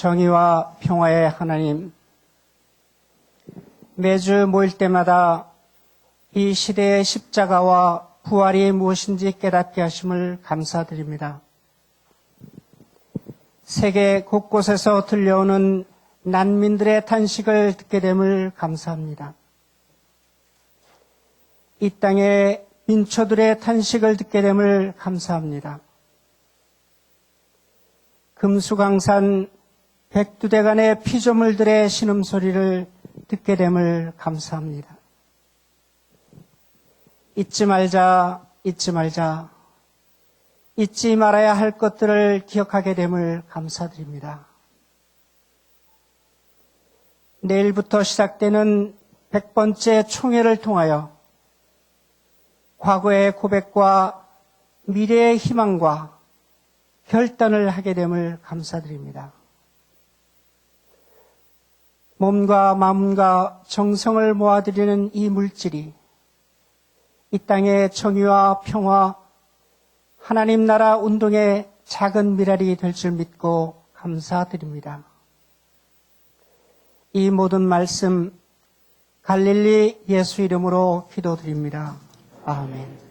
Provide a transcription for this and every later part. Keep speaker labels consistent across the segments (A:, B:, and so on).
A: 정의와 평화의 하나님, 매주 모일 때마다 이 시대의 십자가와 부활이 무엇인지 깨닫게 하심을 감사드립니다. 세계 곳곳에서 들려오는 난민들의 탄식을 듣게 됨을 감사합니다. 이 땅의 민초들의 탄식을 듣게 됨을 감사합니다. 금수강산 백두대간의 피조물들의 신음소리를 듣게 됨을 감사합니다. 잊지 말자, 잊지 말자, 잊지 말아야 할 것들을 기억하게 됨을 감사드립니다. 내일부터 시작되는 100번째 총회를 통하여 과거의 고백과 미래의 희망과 결단을 하게 됨을 감사드립니다. 몸과 마음과 정성을 모아드리는 이 물질이 이 땅의 정의와 평화, 하나님 나라 운동의 작은 미랄이 될 줄 믿고 감사드립니다. 이 모든 말씀 갈릴리 예수 이름으로 기도드립니다. 아멘.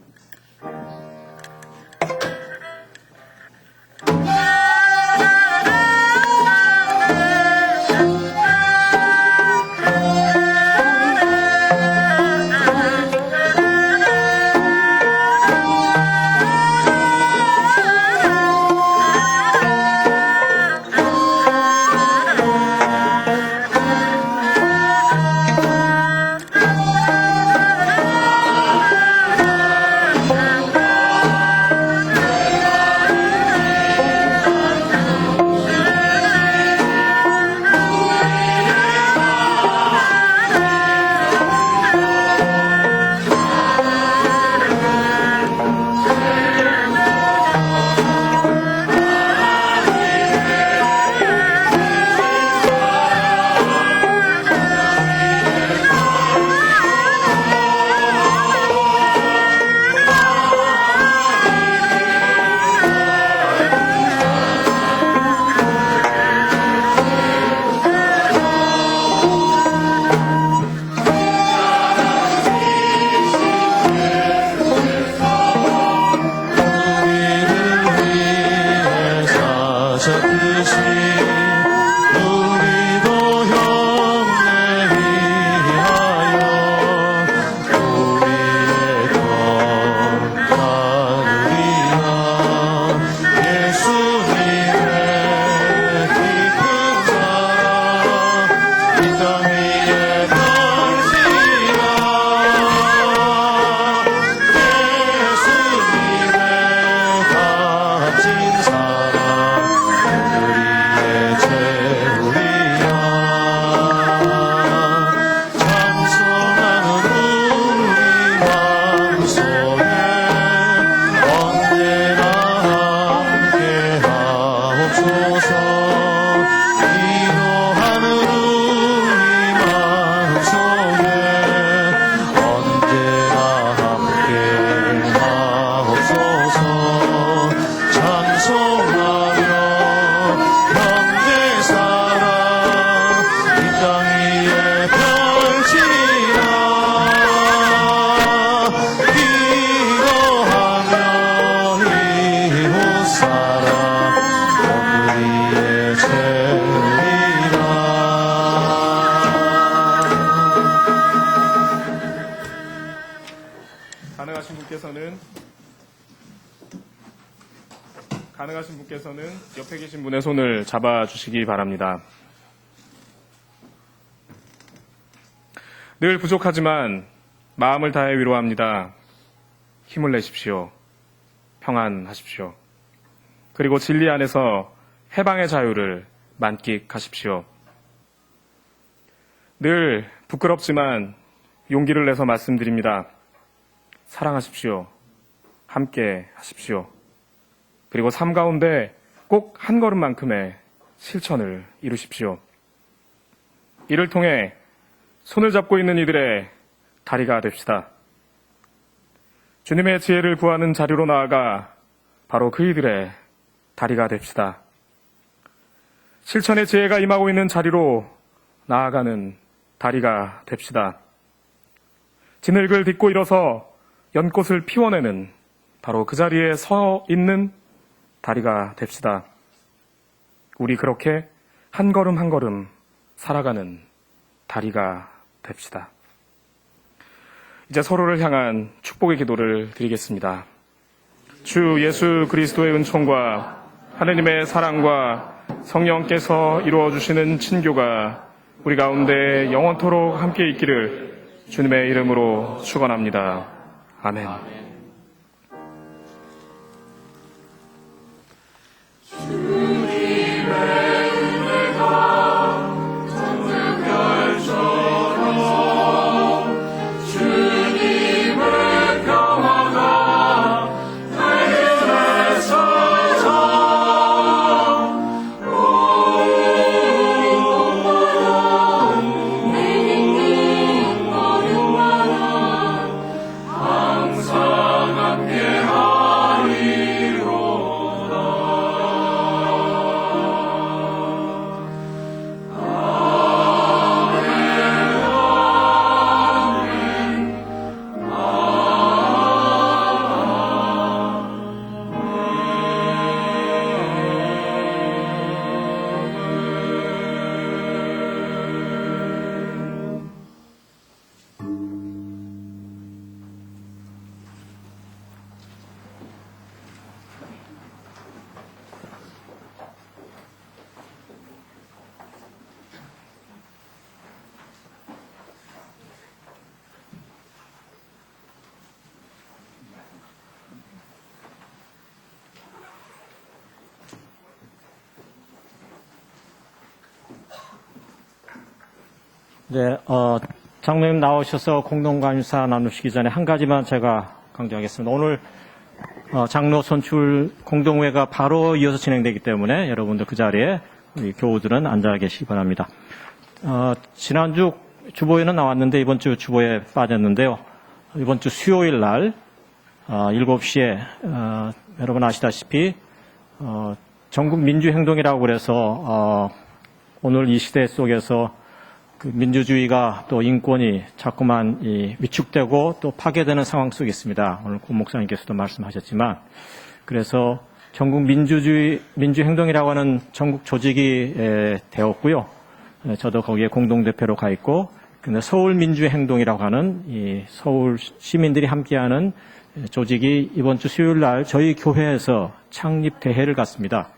B: 가능하신 분께서는 옆에 계신 분의 손을 잡아 주시기 바랍니다. 늘 부족하지만 마음을 다해 위로합니다. 힘을 내십시오. 평안하십시오. 그리고 진리 안에서 해방의 자유를 만끽하십시오. 늘 부끄럽지만 용기를 내서 말씀드립니다. 사랑하십시오. 함께 하십시오. 그리고 삶 가운데 꼭 한 걸음만큼의 실천을 이루십시오. 이를 통해 손을 잡고 있는 이들의 다리가 됩시다. 주님의 지혜를 구하는 자리로 나아가 바로 그 이들의 다리가 됩시다. 실천의 지혜가 임하고 있는 자리로 나아가는 다리가 됩시다. 진흙을 딛고 일어서 연꽃을 피워내는 바로 그 자리에 서 있는 다리가 됩시다. 우리 그렇게 한 걸음 한 걸음 살아가는 다리가 됩시다. 이제 서로를 향한 축복의 기도를 드리겠습니다. 주 예수 그리스도의 은총과 하느님의 사랑과 성령께서 이루어 주시는 친교가 우리 가운데 영원토록 함께 있기를 주님의 이름으로 축원합니다. 아멘.
C: 네, 어, 장로님 나오셔서 공동감사 나누시기 전에 한 가지만 제가 강조하겠습니다. 오늘 어, 장로 선출 공동회가 바로 이어서 진행되기 때문에 여러분들 그 자리에 우리 교우들은 앉아 계시기 바랍니다. 어, 지난주 주보에는 나왔는데 이번 주 주보에 빠졌는데요. 이번 주 수요일 날 어, 7시에 어, 여러분 아시다시피 어, 전국 민주행동이라고 그래서 어, 오늘 이 시대 속에서 그 민주주의가 또 인권이 자꾸만 이 위축되고 또 파괴되는 상황 속에 있습니다. 오늘 고 목사님께서도 말씀하셨지만 그래서 전국 민주주의 민주행동이라고 하는 전국 조직이 에, 되었고요. 에, 저도 거기에 공동대표로 가 있고 근데 서울 민주행동이라고 하는 이 서울 시민들이 함께하는 조직이 이번 주 수요일 날 저희 교회에서 창립 대회를 갖습니다.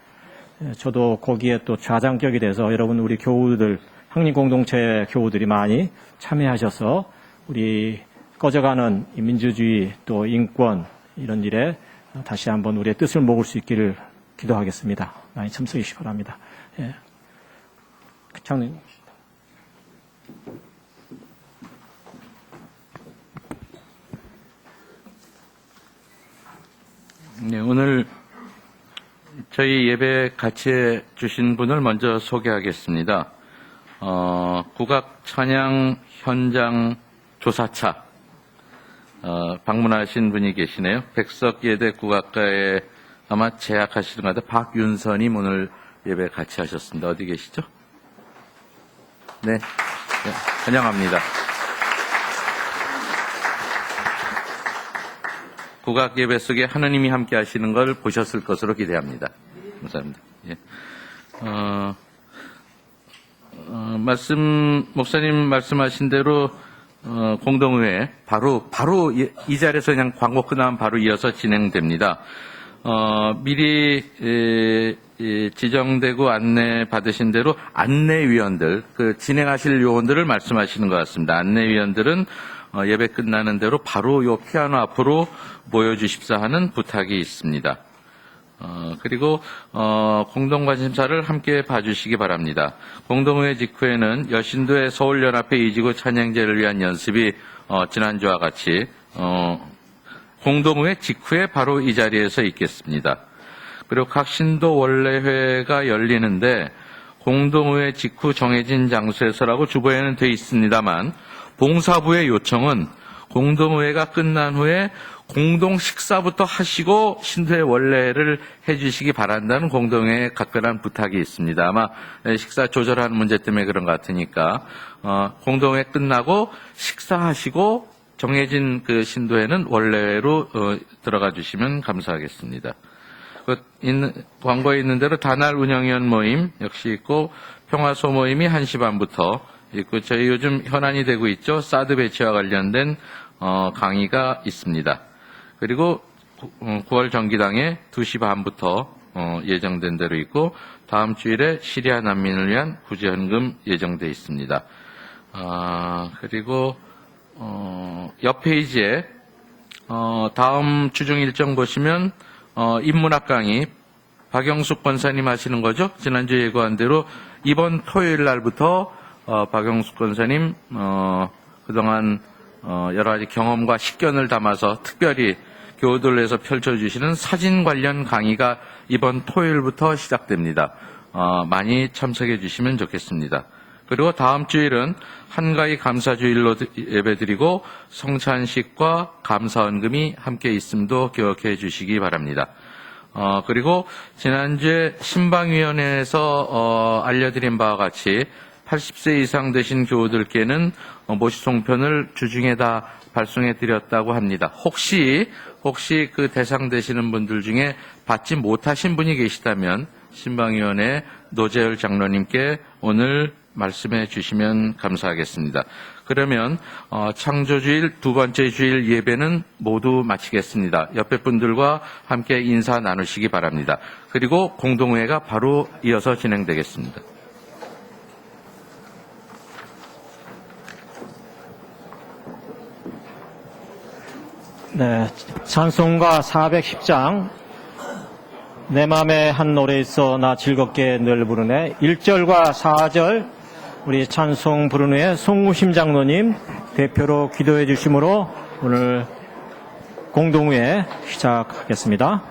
C: 에, 저도 거기에 또 좌장격이 돼서 여러분 우리 교우들 형님 공동체 교우들이 많이 참여하셔서 우리 꺼져가는 이 민주주의 또 인권 이런 일에 다시 한번 우리의 뜻을 모을 수 있기를 기도하겠습니다. 많이 참석해 주시기 바랍니다. 예. 장님.
D: 네, 오늘 저희 예배 같이 해 주신 분을 먼저 소개하겠습니다. 어, 국악 찬양 현장 조사차 어, 방문하신 분이 계시네요. 백석예대 국악과에 아마 재학하시는 것 같아요. 박윤선님 오늘 예배 같이 하셨습니다. 어디 계시죠? 네, 네 환영합니다. 국악 예배 속에 하느님이 함께 하시는 걸 보셨을 것으로 기대합니다. 감사합니다. 예. 어, 어, 말씀, 목사님 말씀하신 대로, 어, 공동회에 바로, 바로 이, 이 자리에서 그냥 광고 끝나면 바로 이어서 진행됩니다. 어, 미리, 에, 에, 지정되고 안내 받으신 대로 안내위원들, 그 진행하실 요원들을 말씀하시는 것 같습니다. 안내위원들은 어, 예배 끝나는 대로 바로 요 피아노 앞으로 모여주십사 하는 부탁이 있습니다. 어, 그리고 어, 공동관심사를 함께 봐주시기 바랍니다. 공동회 직후에는 여신도의 서울연합회 이지구 찬양제를 위한 연습이 어, 지난주와 같이 어, 공동회 직후에 바로 이 자리에서 있겠습니다. 그리고 각 신도 원래회가 열리는데 공동회 직후 정해진 장소에서라고 주보에는 돼 있습니다만 봉사부의 요청은 공동회가 끝난 후에 공동 식사부터 하시고 신도의 원례를 해주시기 바란다는 공동의 각별한 부탁이 있습니다. 아마 식사 조절하는 문제 때문에 그런 것 같으니까 어, 공동회 끝나고 식사하시고 정해진 그 신도에는 원래로 어, 들어가 주시면 감사하겠습니다. 그 있는- 광고에 있는 대로 다날 운영위원 모임 역시 있고 평화소 모임이 1시 반부터 있고 저희 요즘 현안이 되고 있죠. 사드 배치와 관련된 어, 강의가 있습니다. 그리고 9월 정기당에 2시 반부터 어, 예정된 대로 있고 다음 주일에 시리아 난민을 위한 구제헌금 예정돼 있습니다. 아, 그리고 어, 옆 페이지에 어, 다음 주중 일정 보시면 어, 인문학 강의 박영숙 권사님 하시는 거죠? 지난주에 예고한 대로 이번 토요일 날부터 어, 박영숙 권사님 어, 그동안 어, 여러 가지 경험과 식견을 담아서 특별히 교우들에서 펼쳐주시는 사진 관련 강의가 이번 토요일부터 시작됩니다. 어, 많이 참석해 주시면 좋겠습니다. 그리고 다음 주일은 한가위 감사주일로 예배드리고 성찬식과 감사헌금이 함께 있음도 기억해 주시기 바랍니다. 어, 그리고 지난주에 신방위원회에서 어, 알려드린 바와 같이 80세 이상 되신 교우들께는 어, 모시송편을 주중에 다 발송해 드렸다고 합니다. 혹시 혹시 그 대상 되시는 분들 중에 받지 못하신 분이 계시다면 신방위원회 노재열 장로님께 오늘 말씀해 주시면 감사하겠습니다. 그러면 어, 창조주일 두 번째 주일 예배는 모두 마치겠습니다. 옆에 분들과 함께 인사 나누시기 바랍니다. 그리고 공동회가 바로 이어서 진행되겠습니다.
C: 네, 찬송가 410장 내 맘에 한 노래 있어 나 즐겁게 늘 부르네 1절과 4절 우리 찬송 부르는 후에 송우심 장로님 대표로 기도해 주심으로 오늘 공동회 시작하겠습니다.